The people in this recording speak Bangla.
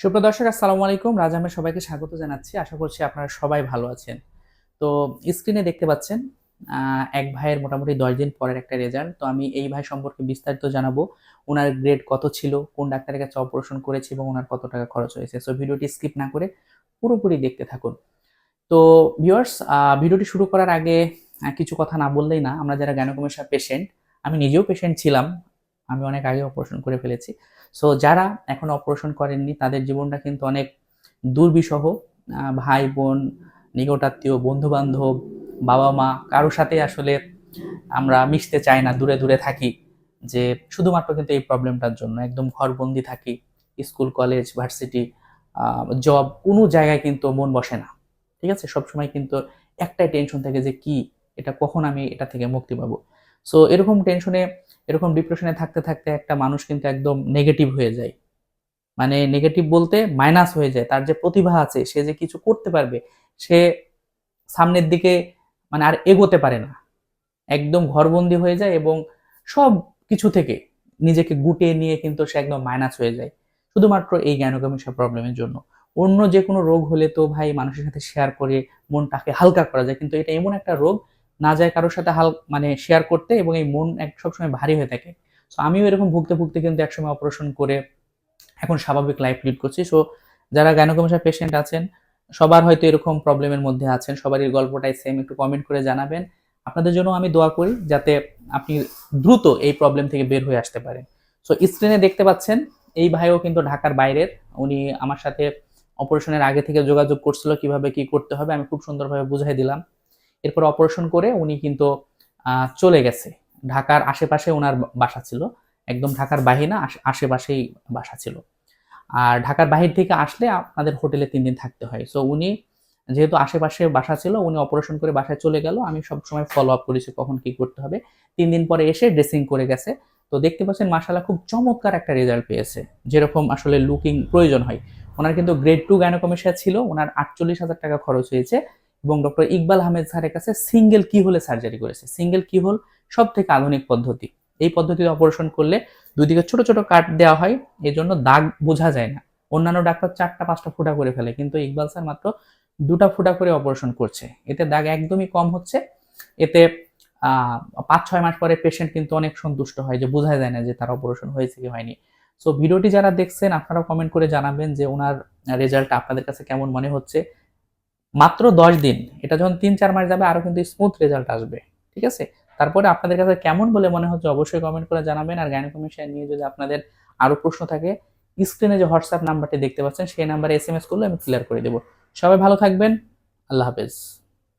সুপ্রিয় দর্শক, আসসালামু আলাইকুম। রাজামের সবাইকে স্বাগত জানাচ্ছি। আশা করছি আপনারা সবাই ভালো আছেন। তো স্ক্রিনে দেখতে পাচ্ছেন এক ভাইয়ের মোটামুটি দশ দিন পরের একটা রেজাল্ট তো আমি এই ভাই সম্পর্কে বিস্তারিত জানাব, ওনার গ্রেড কত ছিল, কোন ডাক্তারের কাছে অপারেশন করেছে এবং ওনার কত টাকা খরচ হয়েছে। সো ভিডিওটি স্কিপ না করে পুরোপুরি দেখতে থাকুন। তো ভিউয়ার্স ভিডিওটি শুরু করার আগে কিছু কথা না বললেই না, আমরা যারা গ্যানোকমেশা পেশেন্ট আমি নিজেও পেশেন্ট ছিলাম। আমি অনেক আগে অপারেশন করে ফেলেছি। সো যারা এখন অপারেশন করেননি, তাদের জীবনটা কিন্তু অনেক দুর্বিষহ। ভাই, বোন, নিকটাত্মীয় বন্ধু বান্ধব বাবা মা কারোর সাথে আসলে আমরা মিশতে চাই না, দূরে দূরে থাকি, যে শুধুমাত্র কিন্তু এই প্রবলেমটার জন্য। একদম ঘরবন্দি থাকি, স্কুল কলেজ ভার্সিটি জব কোনো জায়গায় কিন্তু মন বসে না। ঠিক আছে? সবসময় কিন্তু একটাই টেনশন থাকে যে কি, এটা কখন আমি এটা থেকে মুক্তি পাবো? সো এরকম টেনশনে এরকম ডিপ্রেশনে থাকতে থাকতে একটা মানুষ কিন্তু একদম নেগেটিভ হয়ে যায়। মানে নেগেটিভ বলতে মাইনাস হয়ে যায়। তার যে প্রতিভা আছে, সে যে কিছু করতে পারবে, সে সামনের দিকে মানে আর এগোতে পারে না। একদম ঘরবন্দি হয়ে যায় এবং সব কিছু থেকে নিজেকে গুটিয়ে নিয়ে কিন্তু সে একদম মাইনাস হয়ে যায়। শুধুমাত্র এই জ্ঞানগমিষা প্রবলেমের জন্য। অন্য যে কোনো রোগ হলে তো ভাই মানুষের সাথে শেয়ার করে মনটাকে হালকা করা যায়, কিন্তু এটা এমন একটা রোগ না যায় কারোর সাথে হাল মানে শেয়ার করতে এবং এই মন এক, সবসময় ভারী হয়ে থাকে। সো আমিও এরকম ভুগতে ভুগতে কিন্তু একসময় অপারেশন করে এখন স্বাভাবিক লাইফ লিড করছি। সো যারা গাইনোকমিশা পেশেন্ট আছেন, সবার হয়তো এরকম প্রবলেমের মধ্যে আছেন, সবারই গল্পটাই সেম একটু কমেন্ট করে জানাবেন। আপনাদের জন্য আমি দোয়া করি যাতে আপনি দ্রুত এই প্রবলেম থেকে বের হয়ে আসতে পারেন। সো স্ক্রিনে দেখতে পাচ্ছেন, এই ভাইও কিন্তু ঢাকার বাইরের। উনি আমার সাথে অপারেশনের আগে থেকে যোগাযোগ করছিল কীভাবে কি করতে হবে, আমি খুব সুন্দরভাবে বুঝাই দিলাম। এরপর অপারেশন করে উনি কিন্তু চলে গেছে। ঢাকার আশেপাশে ওনার বাসা ছিল। একদম ঢাকার বাহির না আশেপাশেই বাসা ছিল। আর ঢাকার বাহির থেকে আসলে আপনাদের হোটেলে তিন দিন থাকতে হয়। সো উনি যেহেতু আশেপাশে বাসা ছিল, উনি অপারেশন করে বাসায় চলে গেল। আমি সব সময় ফলো আপ করেছি কখন কি করতে হবে। তিন দিন পরে এসে ড্রেসিং করে গেছে। তো দেখতে পাচ্ছেন মার্শাল্লাহ খুব চমৎকার একটা রেজাল্ট পেয়েছে। যেরকম আসলে লুকিং প্রয়োজন হয়। ওনার কিন্তু গ্রেড টু গাইনোকমেশিয়া ছিল। ওনার আটচল্লিশ হাজার টাকা খরচ হয়েছে। এবং ডক্টর ইকবাল আহমেদ স্যারের কাছে সিঙ্গেল কি হলে সার্জারি করেছে। সিঙ্গেল কি হল সব থেকে আধুনিক পদ্ধতি। এই পদ্ধতিতে অপারেশন করলে দুই দিকে ছোট ছোট কাট দেওয়া হয় এই জন্য দাগ বোঝা যায় না। অন্যান্য ডাক্তার চারটা, পাঁচটা ফুটা করে ফেলে, কিন্তু ইকবাল স্যার মাত্র দুটা ফুটা করে অপারেশন করছে। এতে দাগ একদমই কম হচ্ছে। এতে পাঁচ, ছয় মাস পরে পেশেন্ট কিন্তু অনেক সন্তুষ্ট হয় যে বোঝা যায় না যে তার অপারেশন হয়েছে কি হয়নি। সো ভিডিওটি যারা দেখছেন আপনারা কমেন্ট করে জানাবেন যে ওনার রেজাল্ট আপনাদের কাছে কেমন মনে হচ্ছে। মাত্র দশ দিন, এটা যখন তিন চার মাস যাবে আরও কিন্তু স্মুথ রেজাল্ট আসবে, ঠিক আছে? তারপরে আপনাদের কাছে কেমন বলে মনে হচ্ছে অবশ্যই কমেন্ট করে জানাবেন, আর গাইনোকমিশন নিয়ে যদি আপনাদের আরও প্রশ্ন থাকে স্ক্রিনে যে হোয়াটসঅ্যাপ নাম্বারটি দেখতে পাচ্ছেন, সেই নাম্বারে এস এম এস করলে আমি ক্লিয়ার করে দেবো। সবাই ভালো থাকবেন, আল্লাহ হাফেজ।